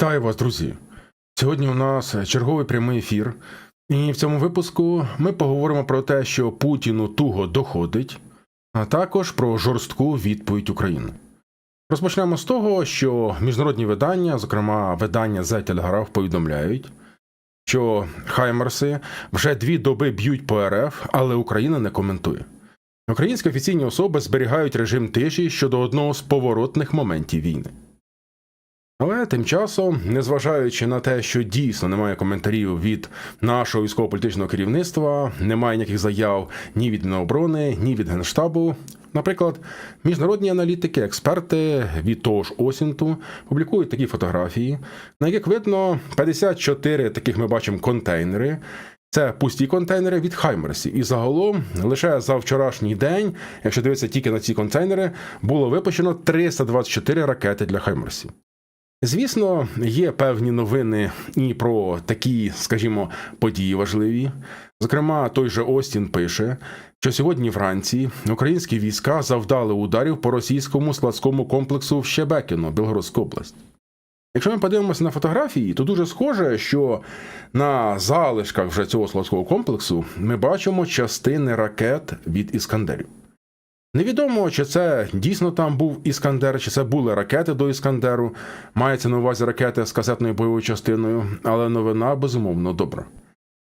Вітаю вас, друзі! Сьогодні у нас черговий прямий ефір, і в цьому випуску ми поговоримо про те, що Путіну туго доходить, а також про жорстку відповідь України. Розпочнемо з того, що міжнародні видання, зокрема видання The Telegraph, повідомляють, що Хаймерси вже дві доби б'ють по РФ, але Україна не коментує. Українські офіційні особи зберігають режим тиші щодо одного з поворотних моментів війни. Але тим часом, незважаючи на те, що дійсно немає коментарів від нашого військово-політичного керівництва, немає ніяких заяв ні від Міноборони, ні від Генштабу. Наприклад, міжнародні аналітики, експерти від того ж Осінту публікують такі фотографії, на яких видно 54 таких ми бачимо контейнери. Це пусті контейнери від Хаймерсів. І загалом лише за вчорашній день, якщо дивитися тільки на ці контейнери, було випущено 324 ракети для Хаймерсів. Звісно, є певні новини і про такі, скажімо, події важливі. Зокрема, той же Остін пише, що сьогодні вранці українські війська завдали ударів по російському складському комплексу в Щебекіно, Білгородська область. Якщо ми подивимося на фотографії, то дуже схоже, що на залишках вже цього складського комплексу ми бачимо частини ракет від іскандерів. Невідомо, чи це дійсно там був Іскандер, чи це були ракети до Іскандеру. Мається на увазі ракети з касетною бойовою частиною, але новина безумовно добра.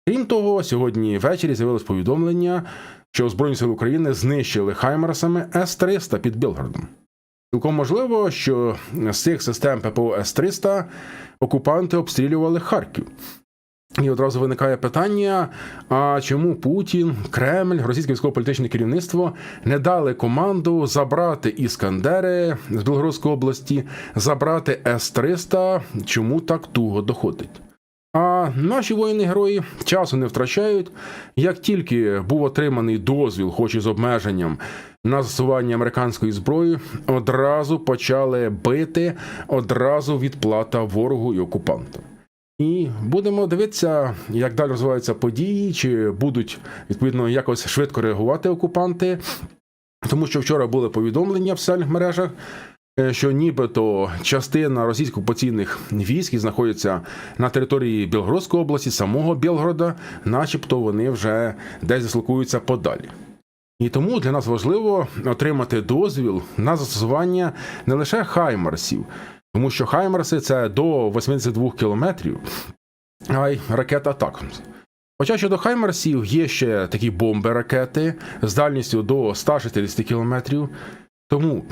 Крім того, сьогодні ввечері з'явилось повідомлення, що Збройні сили України знищили Хаймерсами С-300 під Білгородом. Цілком можливо, що з цих систем ППО С-300 окупанти обстрілювали Харків. І одразу виникає питання: а чому Путін, Кремль, російське військово-політичне керівництво не дали команду забрати іскандери з Білгородської області, забрати С-300? Чому так туго доходить? А наші воїни герої часу не втрачають. Як тільки був отриманий дозвіл, хоч і з обмеженням на застосування американської зброї, одразу почали бити, одразу відплата ворогу і окупантам. І будемо дивитися, як далі розвиваються події, чи будуть відповідно якось швидко реагувати окупанти. Тому що вчора були повідомлення в соціальних мережах, е, що нібито частина російських окупаційних військ знаходяться на території Білгородської області, самого Білгорода, начебто вони вже десь дислокуються подалі. І тому для нас важливо отримати дозвіл на застосування не лише хаймарсів, тому що Хаймерси це до 82 кілометрів, а й ракета Атакамс. Хоча щодо Хаймерсів є ще такі бомби-ракети з дальністю до 160 кілометрів. Тому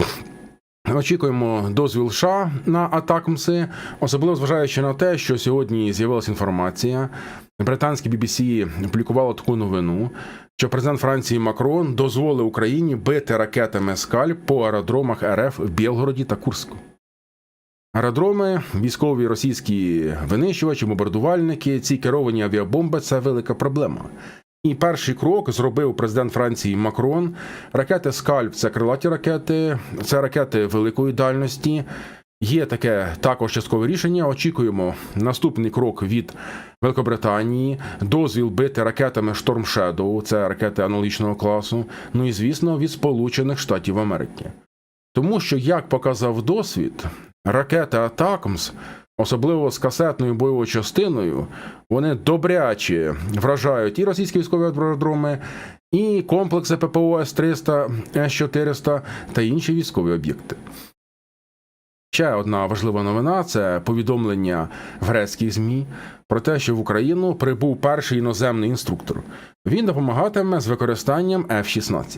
очікуємо дозвіл США на Атакмси, особливо зважаючи на те, що сьогодні з'явилася інформація. Британське BBC публікувало таку новину, що президент Франції Макрон дозволив Україні бити ракетами скальп по аеродромах РФ в Білгороді та Курську. Аеродроми, військові російські винищувачі, бомбардувальники, ці керовані авіабомби це велика проблема. І перший крок зробив президент Франції Макрон. Ракети Скальп це крилаті ракети, це ракети великої дальності. Є таке також часткове рішення. Очікуємо наступний крок від Великобританії, дозвіл бити ракетами Storm Shadow, це ракети аналогічного класу. Ну і звісно, від Сполучених Штатів Америки. Тому що, як показав досвід, ракети Атакмс, особливо з касетною бойовою частиною, вони добряче вражають і російські військові аеродроми, і комплекси ППО С-300, С-400 та інші військові об'єкти. Ще одна важлива новина це повідомлення в грецьких ЗМІ про те, що в Україну прибув перший іноземний інструктор. Він допомагатиме з використанням F-16.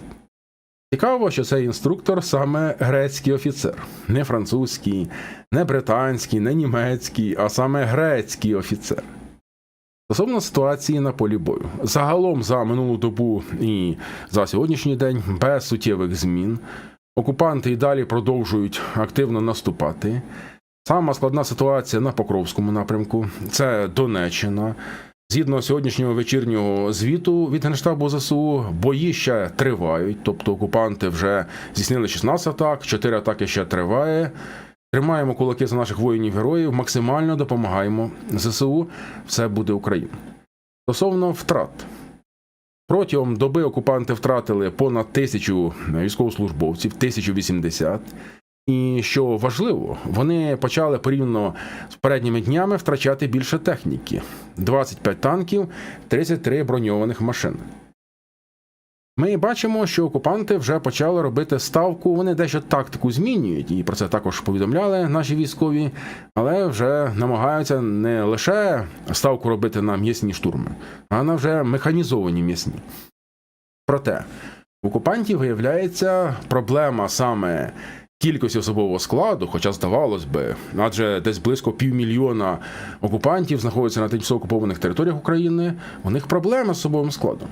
Цікаво, що цей інструктор саме грецький офіцер, не французький, не британський, не німецький, а саме грецький офіцер. Стосовно ситуації на полі бою, загалом за минулу добу і за сьогоднішній день без суттєвих змін. Окупанти і далі продовжують активно наступати. Сама складна ситуація на Покровському напрямку це Донеччина. Згідно сьогоднішнього вечірнього звіту від Генштабу ЗСУ, бої ще тривають, тобто окупанти вже здійснили 16 атак, 4 атаки ще триває. Тримаємо кулаки за наших воїнів-героїв, максимально допомагаємо ЗСУ. Все буде Україна. Стосовно втрат. Протягом доби окупанти втратили понад тисячу військовослужбовців, 1080. І що важливо, вони почали порівняно з передніми днями втрачати більше техніки: 25 танків, 33 броньованих машин. Ми бачимо, що окупанти вже почали робити ставку. Вони дещо тактику змінюють, і про це також повідомляли наші військові, але вже намагаються не лише ставку робити на м'ясні штурми, а на вже механізовані м'ясні. Проте у окупантів виявляється проблема саме кількості особового складу, хоча здавалось би, адже десь близько півмільйона окупантів знаходяться на тимчасово окупованих територіях України. У них проблеми з особовим складом.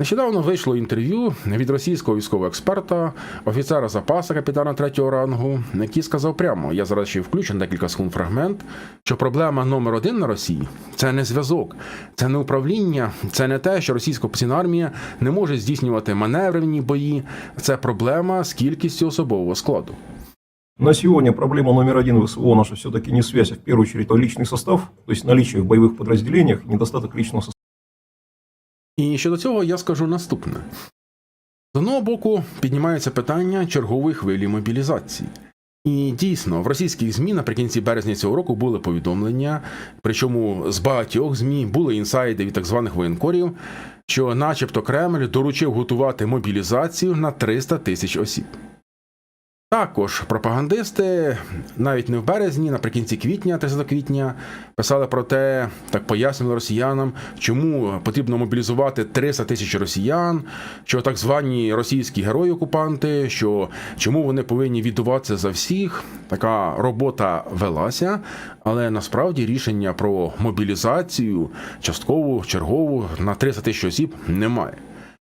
Нещодавно вийшло інтерв'ю від російського військового експерта, офіцера запасу капітана третього рангу, який сказав прямо: я зараз ще включу декілька секунд фрагмент, що проблема номер один на Росії це не зв'язок, це не управління, це не те, що російська окупаційна армія не може здійснювати маневрені бої. Це проблема з кількістю особового складу. На сегодня проблема номер один ВСО наша все-таки не связь, а в первую очередь личный состав, то есть наличие в боевых подразделениях недостаток личного состава. І щодо цього я скажу наступне: з одного боку, піднімається питання чергової хвилі мобілізації. І дійсно, в російських ЗМІ наприкінці березня цього року були повідомлення, причому з багатьох ЗМІ були інсайди від так званих воєнкорів, що, начебто, Кремль доручив готувати мобілізацію на 300 тисяч осіб. Також пропагандисти навіть не в березні, наприкінці квітня, 30 квітня, писали про те, так пояснювали росіянам, чому потрібно мобілізувати 300 тисяч росіян, що так звані російські герої-окупанти, що чому вони повинні віддуватися за всіх. Така робота велася, але насправді рішення про мобілізацію часткову, чергову на 300 тисяч осіб немає.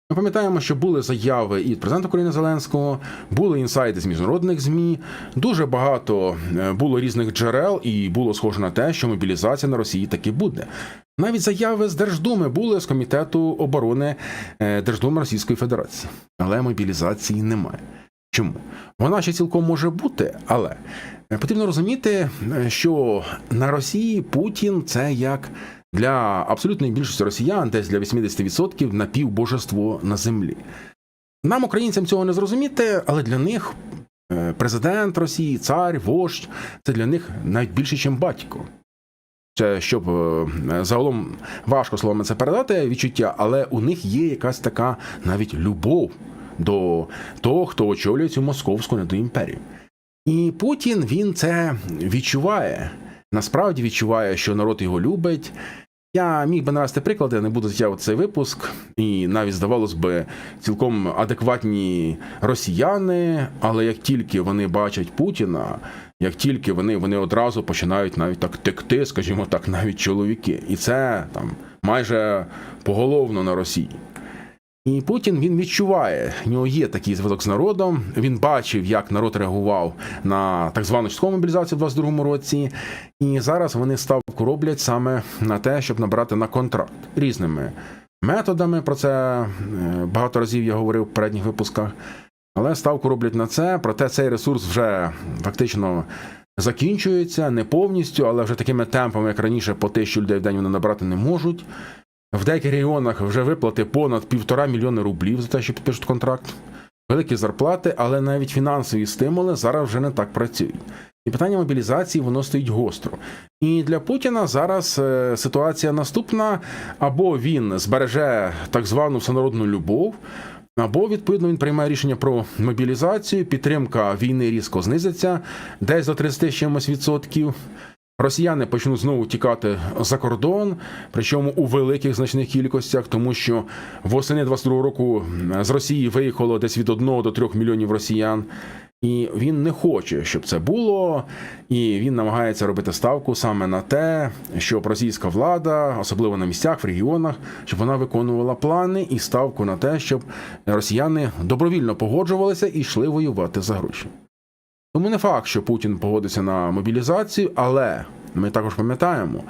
Ми пам'ятаємо, що були заяви і президента України Зеленського, були інсайди з міжнародних змі. Дуже багато е, було різних джерел, і було схоже на те, що мобілізація на Росії таки буде. Навіть заяви з Держдуми були з комітету оборони е, Держдуми Російської Федерації, але мобілізації немає. Чому? Вона ще цілком може бути, але е, потрібно розуміти, що на Росії Путін це як для абсолютної більшості росіян, десь для 80% напівбожество на землі. Нам, українцям, цього не зрозуміти, але для них е, президент Росії, цар, вождь це для них навіть більше, ніж батько. Це щоб е, загалом важко словами це передати відчуття, але у них є якась така навіть любов до того, хто очолює цю московську недоімперію. І Путін він це відчуває. Насправді відчуває, що народ його любить. Я міг би навести приклади, не буду затягувати цей випуск, і навіть здавалось би цілком адекватні росіяни, але як тільки вони бачать Путіна, як тільки вони, вони одразу починають навіть так текти, скажімо так, навіть чоловіки, і це там майже поголовно на Росії. І Путін він відчуває, в нього є такий зв'язок з народом. Він бачив, як народ реагував на так звану часткову мобілізацію в 22-му році, і зараз вони ставку роблять саме на те, щоб набрати на контракт різними методами. Про це е, багато разів я говорив в передніх випусках. Але ставку роблять на це, проте цей ресурс вже фактично закінчується не повністю, але вже такими темпами, як раніше, по тисячу людей в день вони набрати не можуть. В деяких регіонах вже виплати понад півтора мільйони рублів за те, що підпишуть контракт. Великі зарплати, але навіть фінансові стимули зараз вже не так працюють. І питання мобілізації воно стоїть гостро. І для Путіна зараз е, ситуація наступна: або він збереже так звану всенародну любов, або відповідно він приймає рішення про мобілізацію. Підтримка війни різко знизиться, десь до 30 чимось відсотків. Росіяни почнуть знову тікати за кордон, причому у великих значних кількостях, тому що восени 22 року з Росії виїхало десь від 1 до 3 мільйонів росіян, і він не хоче, щоб це було. І він намагається робити ставку саме на те, щоб російська влада, особливо на місцях в регіонах, щоб вона виконувала плани і ставку на те, щоб росіяни добровільно погоджувалися і йшли воювати за гроші. Тому не факт, що Путін погодиться на мобілізацію, але ми також пам'ятаємо,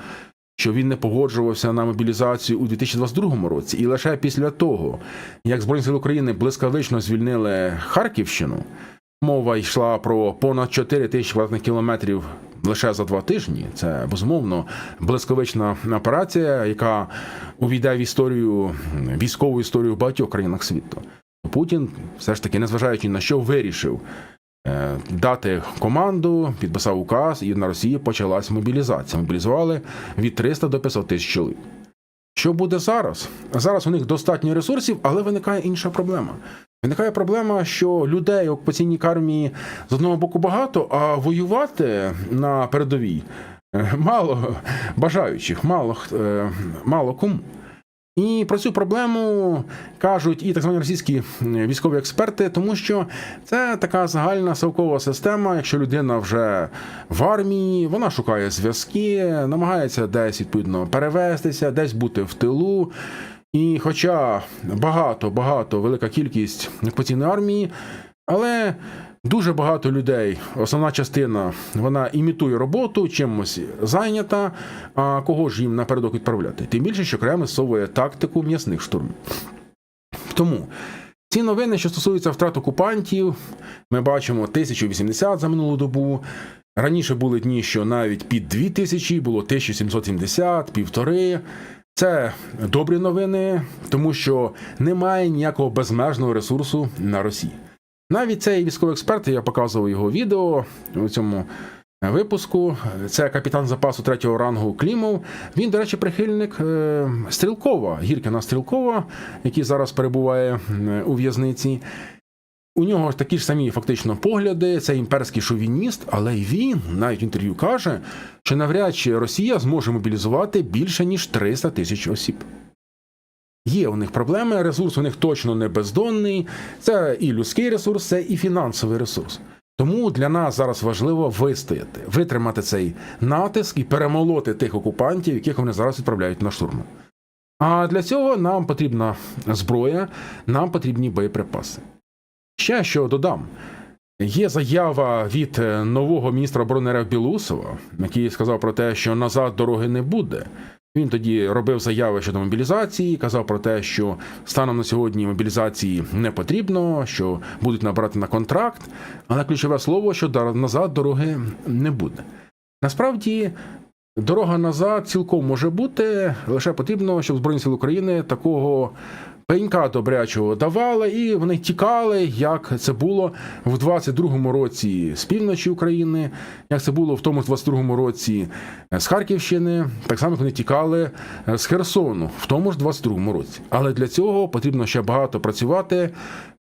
що він не погоджувався на мобілізацію у 2022 році, і лише після того, як Збройні сили України блискавично звільнили Харківщину, мова йшла про понад 4 тисячі квадратних кілометрів лише за два тижні. Це безумовно блискавична операція, яка увійде в історію військову історію багатьох країнах світу. Путін все ж таки, незважаючи на що вирішив дати команду, підписав указ, і на Росії почалась мобілізація. Мобілізували від 300 до 500 тисяч чоловік. Що буде зараз? Зараз у них достатньо ресурсів, але виникає інша проблема. Виникає проблема, що людей окупаційній армії з одного боку багато, а воювати на передовій е, мало бажаючих, мало, е, мало кому. І про цю проблему кажуть і так звані російські е, військові експерти, тому що це така загальна совкова система. Якщо людина вже в армії, вона шукає зв'язки, намагається десь відповідно перевестися, десь бути в тилу. І хоча багато, багато, велика кількість окупаційної армії, але дуже багато людей, основна частина, вона імітує роботу, чимось зайнята. А кого ж їм напередок відправляти? Тим більше, що Кремль совує тактику м'ясних штурмів. Тому ці новини, що стосуються втрат окупантів, ми бачимо 1080 за минулу добу. Раніше були дні, що навіть під 2000, було 1770, півтори. Це добрі новини, тому що немає ніякого безмежного ресурсу на Росії. Навіть цей військовий експерт, я показував його відео у цьому випуску. Це капітан запасу третього рангу Клімов. Він, до речі, прихильник е, Стрілкова, Гіркіна Стрілкова, який зараз перебуває у в'язниці. У нього такі ж самі фактично погляди, це імперський шовініст, але й він навіть в інтерв'ю каже, що навряд чи Росія зможе мобілізувати більше ніж 300 тисяч осіб. Є у них проблеми, ресурс у них точно не бездонний. Це і людський ресурс, це і фінансовий ресурс. Тому для нас зараз важливо вистояти, витримати цей натиск і перемолоти тих окупантів, яких вони зараз відправляють на штурми. А для цього нам потрібна зброя, нам потрібні боєприпаси. Ще що додам. Є заява від е, нового міністра оборони РФ Білусова, який сказав про те, що назад дороги не буде. Він тоді робив заяви щодо мобілізації, казав про те, що станом на сьогодні мобілізації не потрібно, що будуть набрати на контракт, але ключове слово, що назад дороги не буде. Насправді, дорога назад цілком може бути, лише потрібно, щоб Збройні сили України такого пенька добрячого давали, і вони тікали, як це було в 22-му році з півночі України, як це було в тому ж 22-му році з Харківщини, так само як вони тікали з Херсону в тому ж 22-му році. Але для цього потрібно ще багато працювати,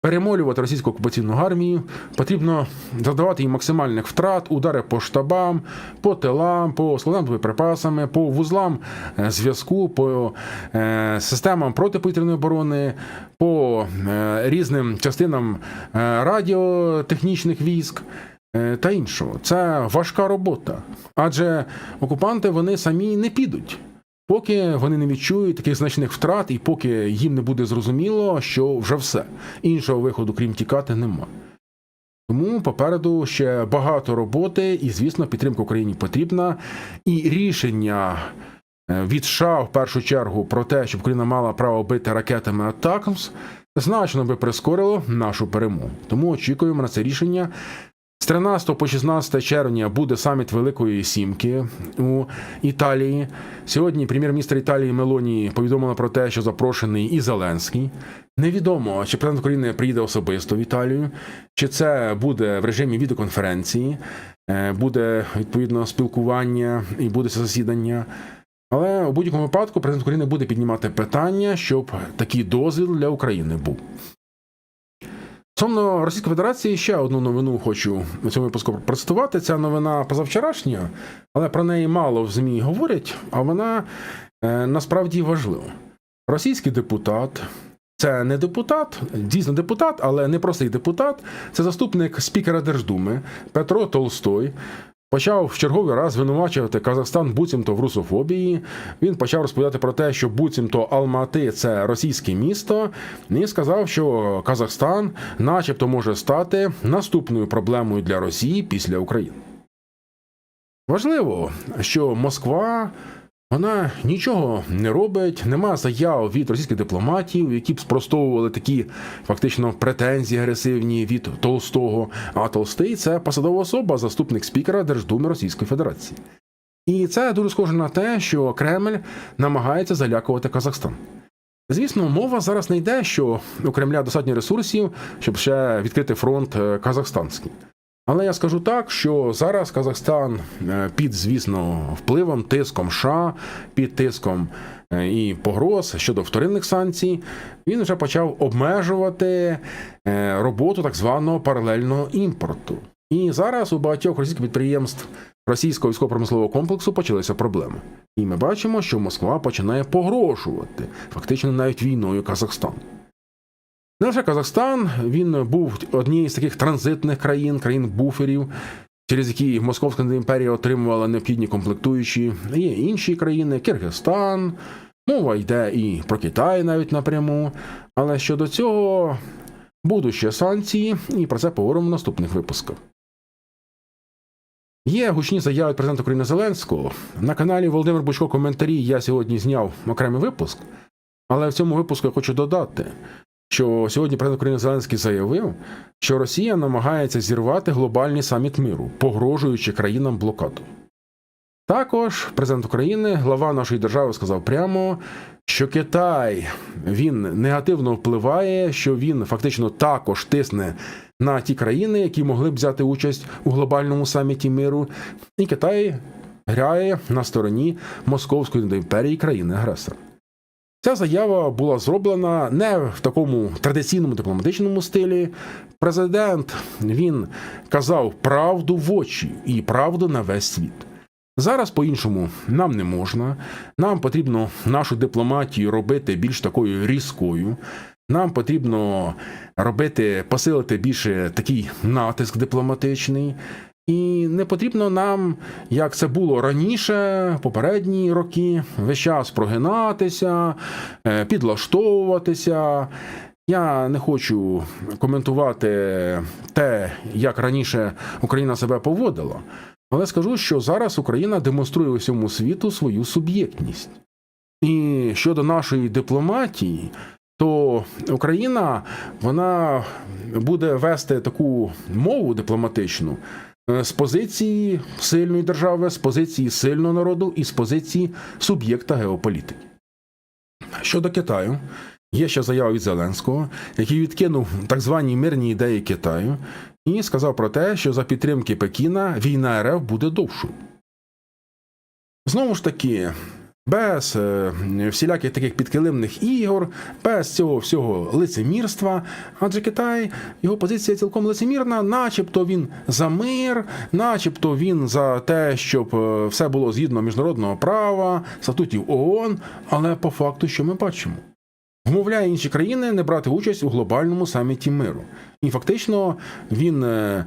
перемолювати російську окупаційну армію, потрібно завдавати їм максимальних втрат, удари по штабам, по тилам, по складам боєприпасами, по вузлам е, зв'язку, по е, системам протиповітряної оборони, по е, різним частинам радіотехнічних військ. Та іншого, це важка робота, адже окупанти вони самі не підуть, поки вони не відчують таких значних втрат, і поки їм не буде зрозуміло, що вже все іншого виходу, крім тікати, нема. Тому попереду ще багато роботи, і, звісно, підтримка Україні потрібна. І рішення е, від США в першу чергу про те, щоб Україна мала право бити ракетами Атакамс, значно би прискорило нашу перемогу. Тому очікуємо на це рішення. З 13 по 16 червня буде саміт Великої Сімки у Італії. Сьогодні прем'єр-міністр Італії Мелоні повідомила про те, що запрошений і Зеленський. Невідомо, чи президент України приїде особисто в Італію, чи це буде в режимі відеоконференції, е, буде відповідно спілкування і буде засідання. Але у будь-якому випадку президент України буде піднімати питання, щоб такий дозвіл для України був. Стосовно Російської Федерації ще одну новину хочу у цьому випуску процитувати. Ця новина позавчорашня, але про неї мало в ЗМІ говорять, а вона е, насправді важлива. Російський депутат, це не депутат, дійсно депутат, але не простий депутат. Це заступник спікера Держдуми Петро Толстой. Почав в черговий раз звинувачувати Казахстан буцімто в русофобії. Він почав розповідати про те, що буцімто Алмати це російське місто, і сказав, що Казахстан, начебто, може стати наступною проблемою для Росії після України. Важливо, що Москва вона нічого не робить, нема заяв від російських дипломатів, які б спростовували такі фактично претензії агресивні від Толстого. А Толстий це посадова особа, заступник спікера Держдуми Російської Федерації. І це дуже схоже на те, що Кремль намагається залякувати Казахстан. Звісно, мова зараз не йде, що у Кремля достатньо ресурсів, щоб ще відкрити фронт е, казахстанський. Але я скажу так, що зараз Казахстан е, під, звісно, впливом, тиском США, під тиском е, і погроз щодо вторинних санкцій, він вже почав обмежувати е, роботу так званого паралельного імпорту. І зараз у багатьох російських підприємств російського військово-промислового комплексу почалися проблеми. І ми бачимо, що Москва починає погрожувати фактично навіть війною Казахстану. Не лише Казахстан, він був однією з таких транзитних країн, країн буферів, через які Московська імперія отримувала необхідні комплектуючі. Є інші країни, Киргизстан, мова йде і про Китай навіть напряму. Але щодо цього будуть ще санкції, і про це поговоримо в наступних випусках. Є гучні заяви президента України Зеленського. На каналі Володимир Бучко коментарі я сьогодні зняв окремий випуск, але в цьому випуску я хочу додати, що сьогодні президент України Зеленський заявив, що Росія намагається зірвати глобальний саміт миру, погрожуючи країнам блокаду. Також президент України, глава нашої держави, сказав прямо, що Китай він негативно впливає, що він фактично також тисне на ті країни, які могли б взяти участь у глобальному саміті миру, і Китай грає на стороні Московської імперії країни-агресора. Ця заява була зроблена не в такому традиційному дипломатичному стилі. Президент він казав правду в очі і правду на весь світ. Зараз по-іншому нам не можна. Нам потрібно нашу дипломатію робити більш такою різкою. Нам потрібно робити, посилити більше такий натиск дипломатичний. І не потрібно нам, як це було раніше, попередні роки, весь час прогинатися, е, підлаштовуватися. Я не хочу коментувати те, як раніше Україна себе поводила, але скажу, що зараз Україна демонструє усьому світу свою суб'єктність. І щодо нашої дипломатії, то Україна вона буде вести таку мову дипломатичну з позиції сильної держави, з позиції сильного народу і з позиції суб'єкта геополітики. Щодо Китаю, є ще заява від Зеленського, який відкинув так звані мирні ідеї Китаю і сказав про те, що за підтримки Пекіна війна РФ буде довшою. Знову ж таки, без е, всіляких таких підкилимних ігор, без цього всього лицемірства. Адже Китай, його позиція цілком лицемірна, начебто він за мир, начебто він за те, щоб е, все було згідно міжнародного права, статутів ООН, але по факту, що ми бачимо? Вмовляє інші країни не брати участь у глобальному саміті миру. І фактично він е,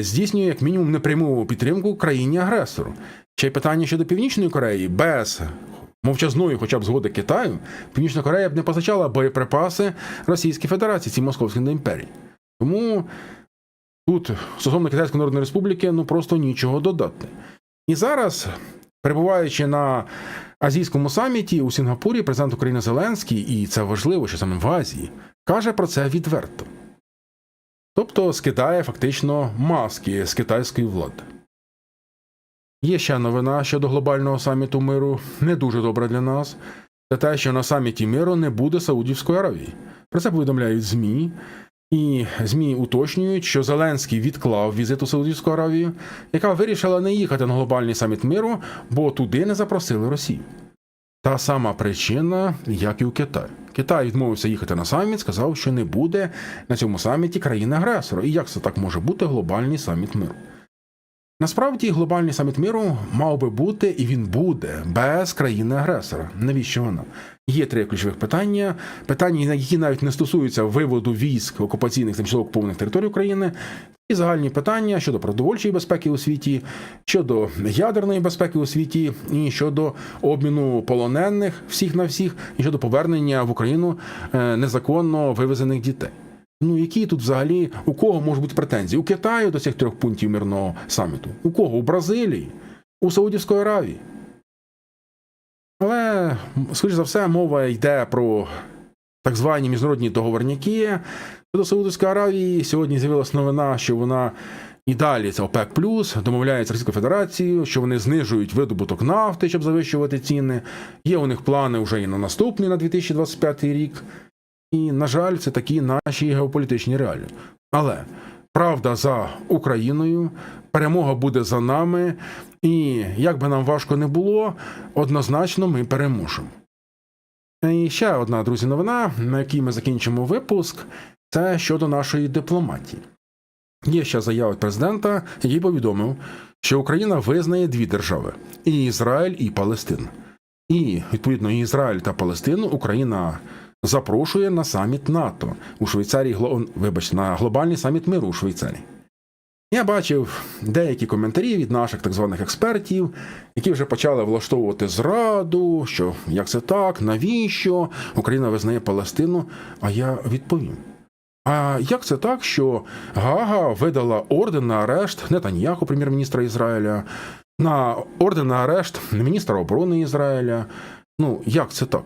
здійснює як мінімум непряму підтримку країні-агресору. Й питання щодо Північної Кореї без мовчазної, хоча б згоди Китаю, Північна Корея б не позичала боєприпаси Російській Федерації, цій Московській імперії. Тому тут стосовно Китайської Народної Республіки ну просто нічого додати. І зараз, перебуваючи на азійському саміті у Сінгапурі, президент України Зеленський, і це важливо, що саме в Азії, каже про це відверто. Тобто скидає фактично маски з китайської влади. Є ще новина щодо глобального саміту миру, не дуже добра для нас. Це те, що на саміті миру не буде Саудівської Аравії. Про це повідомляють ЗМІ. І ЗМІ уточнюють, що Зеленський відклав візит у Саудівську Аравію, яка вирішила не їхати на глобальний саміт миру, бо туди не запросили Росію. Та сама причина, як і у Китаї. Китай відмовився їхати на саміт, сказав, що не буде на цьому саміті країни-агресора. І як це так може бути глобальний саміт миру? Насправді глобальний саміт миру мав би бути і він буде без країни-агресора. Навіщо вона? Є три ключових питання: питання, які навіть не стосуються виводу військ окупаційних тимчасово окупованих територій України, і загальні питання щодо продовольчої безпеки у світі, щодо ядерної безпеки у світі, і щодо обміну полонених всіх на всіх, і щодо повернення в Україну е, незаконно вивезених дітей. Ну, які тут взагалі у кого можуть бути претензії? У Китаю до цих трьох пунктів мирного саміту? У кого? У Бразилії, у Саудівської Аравії. Але, скоріш за все, мова йде про так звані міжнародні договорняки. Щодо Саудівської Аравії сьогодні з'явилася новина, що вона і далі це ОПЕК плюс домовляється з Російською Федерацією, що вони знижують видобуток нафти, щоб завищувати ціни. Є у них плани вже і на наступний, на 2025 рік. І, на жаль, це такі наші геополітичні реалії. Але правда за Україною, перемога буде за нами, і як би нам важко не було, однозначно ми переможемо. І ще одна, друзі, новина, на якій ми закінчимо випуск, це щодо нашої дипломатії. Є ще заява президента, який повідомив, що Україна визнає дві держави: і Ізраїль, і Палестину. І відповідно Ізраїль та Палестину Україна запрошує на саміт НАТО у Швейцарії, вибачте, на глобальний саміт миру у Швейцарії. Я бачив деякі коментарі від наших так званих експертів, які вже почали влаштовувати зраду, що як це так, навіщо Україна визнає Палестину. А я відповім. А як це так, що Гага видала орден на арешт Нетаньяху, прем'єр-міністра Ізраїля, на орден на арешт міністра оборони Ізраїля? Ну, як це так?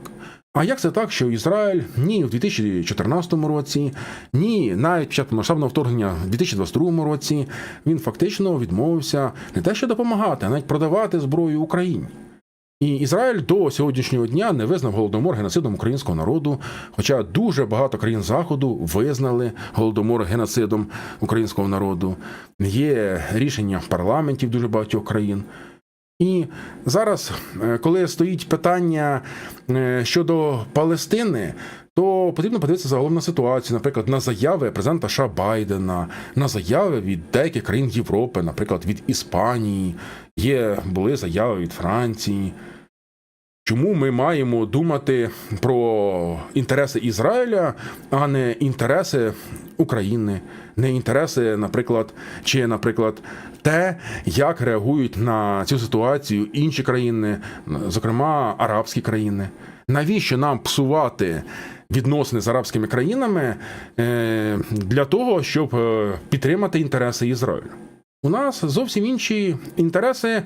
А як це так, що Ізраїль ні в 2014 році, ні навіть під час масштабного вторгнення в 2022 році він фактично відмовився не те, що допомагати, а навіть продавати зброю Україні. І Ізраїль до сьогоднішнього дня не визнав голодомор геноцидом українського народу, хоча дуже багато країн Заходу визнали голодомор геноцидом українського народу. Є рішення парламентів дуже багатьох країн. І зараз, е, коли стоїть питання е, щодо Палестини, то потрібно подивитися загалом на ситуацію, наприклад, на заяви президента США Байдена, на заяви від деяких країн Європи, наприклад, від Іспанії, є були заяви від Франції. Чому ми маємо думати про інтереси Ізраїля, а не інтереси України, не інтереси, наприклад, чи, наприклад, те, як реагують на цю ситуацію інші країни, зокрема арабські країни? Навіщо нам псувати відносини з арабськими країнами е, для того, щоб е, підтримати інтереси Ізраїлю? У нас зовсім інші інтереси.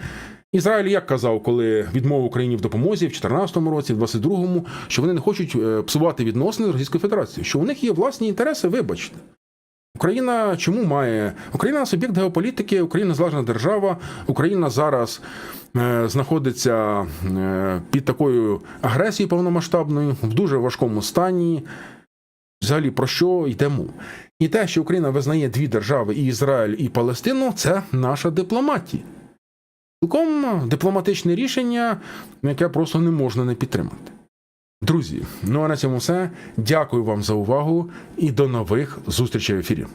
Ізраїль як казав, коли відмовив Україні в допомозі в 2014 році, в 22-му, що вони не хочуть е, псувати відносини з Російською Федерацією, що у них є власні інтереси, вибачте. Україна чому має? Україна суб'єкт геополітики, Україна залежна держава, Україна зараз е, знаходиться е, під такою агресією повномасштабною, в дуже важкому стані. Взагалі, про що йдемо? І те, що Україна визнає дві держави, і Ізраїль, і Палестину, це наша дипломатія. Цілком дипломатичне рішення, яке просто не можна не підтримати. Друзі, ну а на цьому все. Дякую вам за увагу і до нових зустрічей в ефірі.